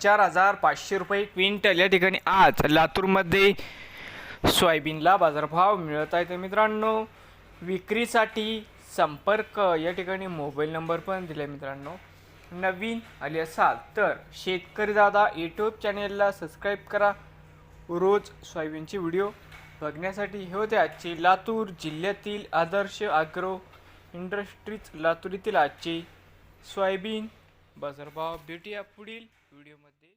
चार हजार पाचशे रुपये क्विंटल या ठिकाणी आज लातूरमध्ये सोयाबीनला बाजारभाव मिळत आहे. तर मित्रांनो विक्रीसाठी संपर्क या ठिकाणी मोबाईल नंबर पण दिला आहे मित्रांनो. नवीन आले असाल तर शेतकरी दादा यूट्यूब चॅनेलला सबस्क्राईब करा. रोज सोयाबीनचे व्हिडिओ बघण्यासाठी हे होते आजचे लातूर जिल्ह्यातील आदर्श आग्रो इंडस्ट्रीज लातूर येथील आजचे सोयाबीन बाजारभाव भेटूया पुढील व्हिडिओमध्ये.